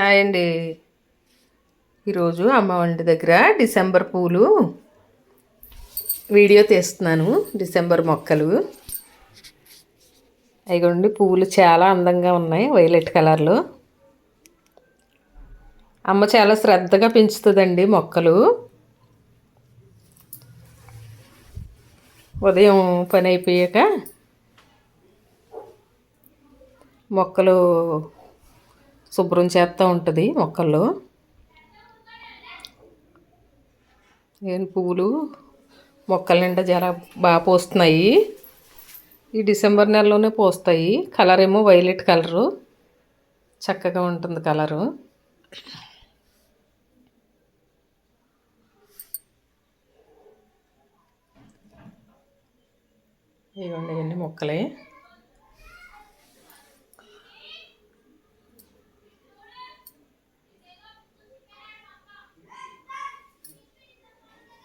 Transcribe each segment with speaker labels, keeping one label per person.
Speaker 1: Hi అండి. ఈరోజు అమ్మ వంటి దగ్గర డిసెంబర్ పూలు వీడియో తీస్తున్నాను డిసెంబర్ మొక్కలు. అయిగోండి పూలు చాలా అందంగా ఉన్నాయి వైలెట్ కలర్లో. అమ్మ చాలా శ్రద్ధగా పెంచుతుందండి మొక్కలు. ఉదయం పని అయిపోయాక మొక్కలు శుభ్రం చేస్తూ ఉంటుంది మొక్కల్లో. ఏం పువ్వులు? మొక్కల నిండా చాలా బాగా పోస్తున్నాయి. ఈ డిసెంబర్ నెలలోనే పోస్తాయి. కలర్ ఏమో వైలెట్ కలరు. చక్కగా ఉంటుంది కలరు. ఇవన్నీ మొక్కలే.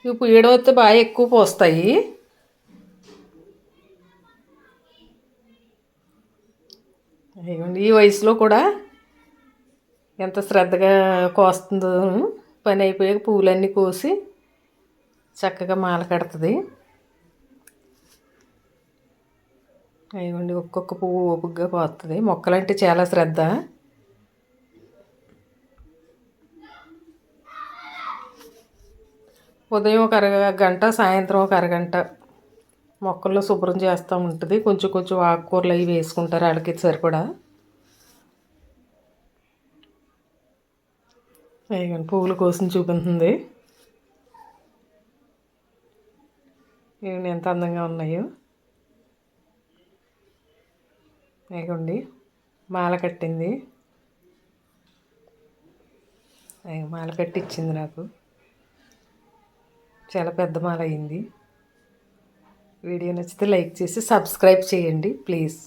Speaker 1: ఇవి ఏడవతే బాగా ఎక్కువ పోస్తాయి. ఈ వయసులో కూడా ఎంత శ్రద్ధగా కోస్తుందో. పని అయిపోయాక పువ్వులన్నీ కోసి చక్కగా మాల కడుతుంది. అయ్యండి ఒక్కొక్క పువ్వు ఓపికగా పోతుంది. మొక్కలంటే చాలా శ్రద్ధ. ఉదయం ఒక అరగంట సాయంత్రం ఒక అరగంట మొక్కల్లో శుభ్రం చేస్తూ ఉంటుంది. కొంచెం కొంచెం ఆకుకూరలు అవి వేసుకుంటారు వాళ్ళకి సరిపడా. అయ్యండి పువ్వులు కోసం చూపిస్తుంది. ఇవి ఎంత అందంగా ఉన్నాయో. ఇగోండి మాల కట్టింది. మాల కట్టి ఇచ్చింది నాకు. చాలా పెద్ద మాల అయింది. వీడియో నచ్చితే లైక్ చేసి సబ్స్క్రైబ్ చేయండి ప్లీజ్.